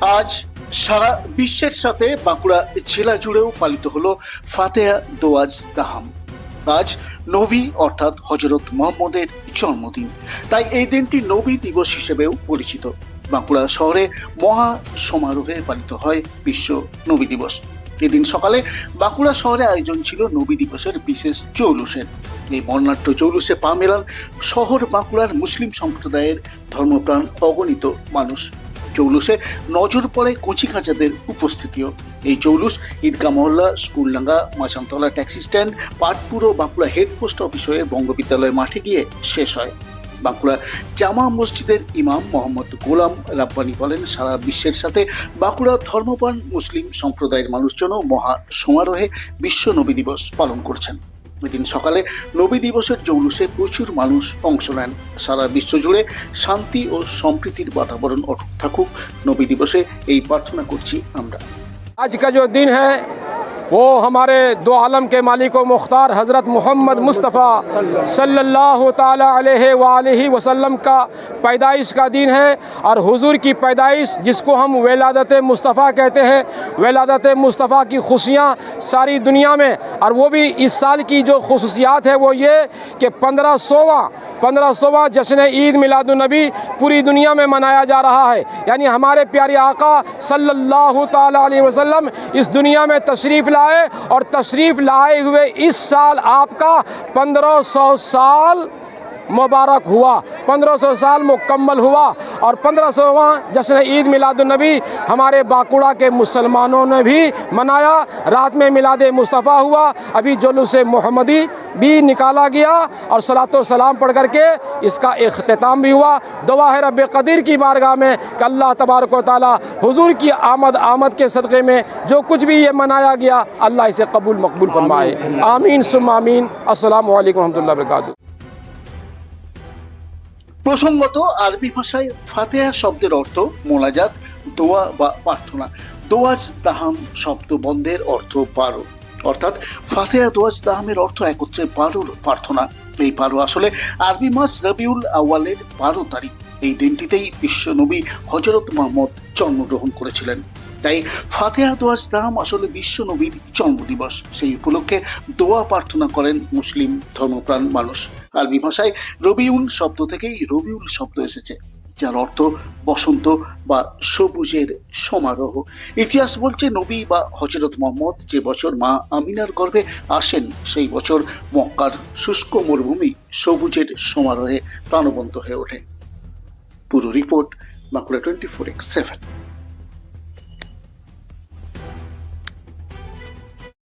আজ সারা বিশ্বের সাথে বাঁকুড়া জেলা জুড়েও পালিত হলো ফাতেহা দোয়াজ দাহাম। আজ নবী অর্থাৎ হজরত মোহাম্মদের জন্মদিন। তাই এই দিনটি নবী দিবস হিসেবেও পরিচিত। বাঁকুড়া শহরে মহা সমারোহে পালিত হয় বিশ্ব নবী দিবস। এদিন সকালে বাঁকুড়া শহরে আয়োজন ছিল নবী দিবসের বিশেষ জৌলুসের। এই বর্ণাঢ্য জৌলুসে পা মেলান শহর বাঁকুড়ার মুসলিম সম্প্রদায়ের ধর্মপ্রাণ অগণিত মানুষ। জৌলুসে নজর পড়ে কচি খাঁচাদের উপস্থিতিও। এই জৌলুস ঈদগাহ মহল্লা, স্কুলডাঙ্গা মাচানতলা ট্যাক্সি স্ট্যান্ড, পাটপুর ও বাঁকুড়া হেড পোস্ট অফিস হয়ে বঙ্গবিদ্যালয় মাঠে গিয়ে শেষ হয়। বাঁকুড়া জামা মসজিদের ইমাম মোহাম্মদ গোলাম রাব্বানি বলেন, সারা বিশ্বের সাথে বাঁকুড়া ধর্মপ্রাণ মুসলিম সম্প্রদায়ের মানুষজনও মহা সমারোহে বিশ্ব নবী দিবস পালন করছেন। এদিন সকালে নবী দিবসের জৌলুসে প্রচুর মানুষ অংশ নেন। সারা বিশ্ব জুড়ে শান্তি ও সম্প্রীতির বাতাবরণ অটুট থাকুক। নবী দিবসে এই প্রার্থনা করছি আমরা। وہ ہمارے دو عالم کے مالک و مختار حضرت محمد مصطفیٰ صلی اللہ تعالیٰ علیہ وآلہ وسلم کا پیدائش کا دین ہے اور حضور کی پیدائش جس کو ہم ولادت مصطفیٰ کہتے ہیں، ولادت مصطفیٰ کی خوشیاں ساری دنیا میں، اور وہ بھی اس سال کی جو خصوصیات ہے وہ یہ کہ پندرہ سوہ پندرہ سوا جشن عید میلاد النبی پوری دنیا میں منایا جا رہا ہے۔ یعنی ہمارے پیارے آقا صلی اللہ تعالیٰ علیہ وسلم اس دنیا میں تشریف لائے اور تشریف لائے ہوئے اس سال آپ کا پندرہ سو سال مبارک ہوا پندرہ سو سال مکمل ہوا اور پندرہ سو وہاں جشن عید میلاد النبی ہمارے باکوڑا کے مسلمانوں نے بھی منایا۔ رات میں میلاد مصطفیٰ ہوا ابھی جلوس محمدی بھی نکالا گیا اور صلاة و سلام پڑھ کر کے اس کا اختتام بھی ہوا۔ دعا ہے رب قدیر کی بارگاہ میں کہ اللہ تبارک و تعالی حضور کی آمد آمد کے صدقے میں جو کچھ بھی یہ منایا گیا اللہ اسے قبول مقبول فرمائے۔ آمین۔ سم آمین۔ السلام علیکم ورحمۃ اللہ وبرکاتہ۔ প্রসঙ্গত, আরবি ভাষায় ফাতেহা শব্দের অর্থ মোনাজাত, দোয়া বা প্রার্থনা। দোয়াজ তাহাম শব্দ বন্ধের অর্থ বারো অর্থাৎ, ফাতেহা দোয়াজ তাহামের অর্থ একত্রে বারোর প্রার্থনা। এই বারো আসলে আরবি মাস রবিউল আওয়ালের বারো তারিখ। এই দিনটিতেই বিশ্ব নবী হজরত মোহাম্মদ জন্মগ্রহণ করেছিলেন। তাই ফাতেহা দোয়াজ তাহাম আসলে বিশ্ব নবীর জন্মদিবস। সেই উপলক্ষে দোয়া প্রার্থনা করেন মুসলিম ধর্মপ্রাণ মানুষ। আরবি ভাষায় রবিউল শব্দ থেকেই রবিউল শব্দ এসেছে, যার অর্থ বসন্ত বা সবুজের সমারোহ। ইতিহাস বলছে নবী বা হজরত মোহাম্মদ যে বছর মা আমিনার গর্ভে আসেন, সেই বছর মক্কার শুষ্ক মরুভূমি সবুজের সমারোহে প্রাণবন্ত হয়ে ওঠে। পুরো report Bankura twenty four x seven.